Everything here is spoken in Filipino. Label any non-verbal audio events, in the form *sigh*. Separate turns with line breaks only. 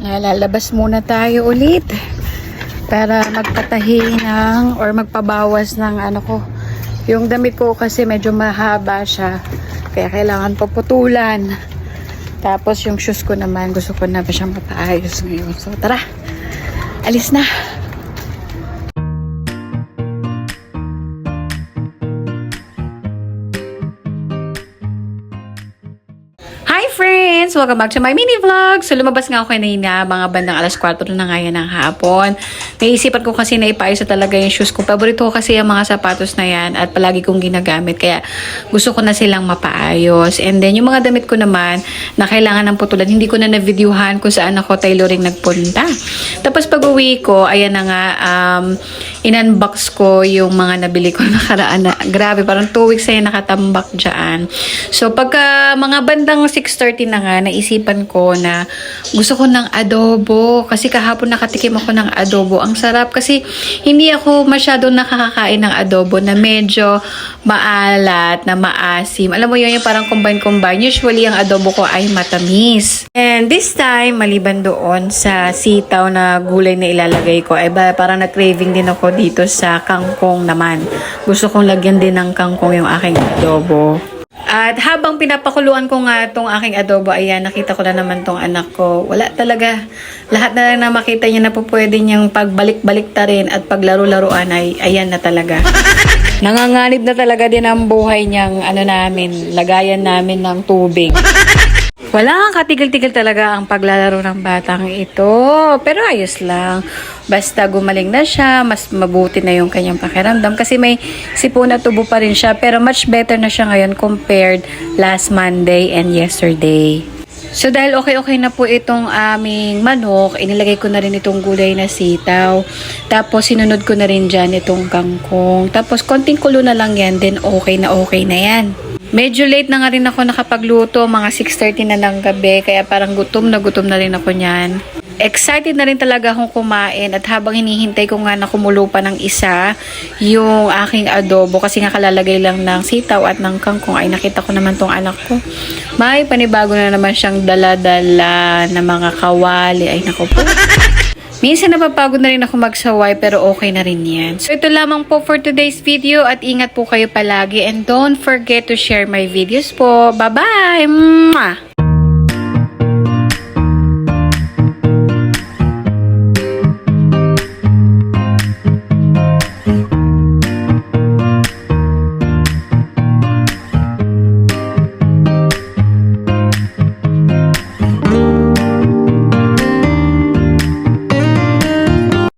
Lalabas muna tayo ulit para magpatahi ng or magpabawas ng ano ko. Yung damit ko kasi medyo mahaba siya. Kaya kailangan paputulan. Tapos yung shoes ko naman, gusto ko na pa siyang mapaayos ngayon. So tara, alis na. Friends! Welcome back to my mini vlog. So lumabas nga ako kanina, mga bandang alas 4 na nga yan ng hapon. Naisipan ko kasi na ipaayos talaga yung shoes ko. Paborito ko kasi yung mga sapatos na yan at palagi kong ginagamit. Kaya gusto ko na silang mapaayos. And then yung mga damit ko naman na kailangan ng putulan, hindi ko na na-videohan kung saan ako tailoring nagpunta. Tapos pag uwi ko, ayan na nga, um, in-unbox ko yung mga nabili ko *laughs* nakaraan na, grabe, parang 2 weeks na nakatambak dyan. So, pagka mga bandang 6.30 na nga, naisipan ko na gusto ko ng adobo. Kasi kahapon nakatikim ako ng adobo. Ang sarap kasi hindi ako masyado nakakakain ng adobo na medyo maalat, na maasim. Alam mo yun, yung parang combine-combine. Usually, ang adobo ko ay matamis. And this time, maliban doon sa sitaw na gulay na ilalagay ko, ay parang na-craving din ako dito sa kangkong naman. Gusto kong lagyan din ng kangkong yung aking adobo. At habang pinapakuluan ko nga tong aking adobo, ayan, nakita ko na naman tong anak ko. Wala talaga. Lahat na lang na makita niya na po pwede niyang pagbalik-balik ta rin at paglaro-laruan ay ayan na talaga. *laughs* Nanganganib na talaga din ang buhay niyang ano namin, lagayan namin ng tubig. *laughs* Wala nga katigil-tigil talaga ang paglalaro ng batang ito. Pero ayos lang. Basta gumaling na siya, mas mabuti na yung kanyang pakiramdam. Kasi may sipon na tubo pa rin siya. Pero much better na siya ngayon compared last Monday and yesterday. So dahil okay-okay na po itong aming manok, inilagay ko na rin itong gulay na sitaw. Tapos sinunod ko na rin dyan itong kangkong. Tapos konting kulo na lang yan, then okay na okay na yan. Medyo late na nga rin ako nakapagluto, mga 6.30 na ng gabi, kaya parang gutom na gutom na rin ako niyan. Excited na rin talaga akong kumain at habang hinihintay ko nga na kumulo pa ng isa yung aking adobo kasi nga kalalagay lang ng sitaw at ng kangkong ay nakita ko naman tong anak ko. May panibago na naman siyang dala-dala na mga kawali. Ay nako po. Minsan napapagod na rin ako magsaway pero okay na rin yan. So ito lamang po for today's video at ingat po kayo palagi and don't forget to share my videos po. Bye-bye!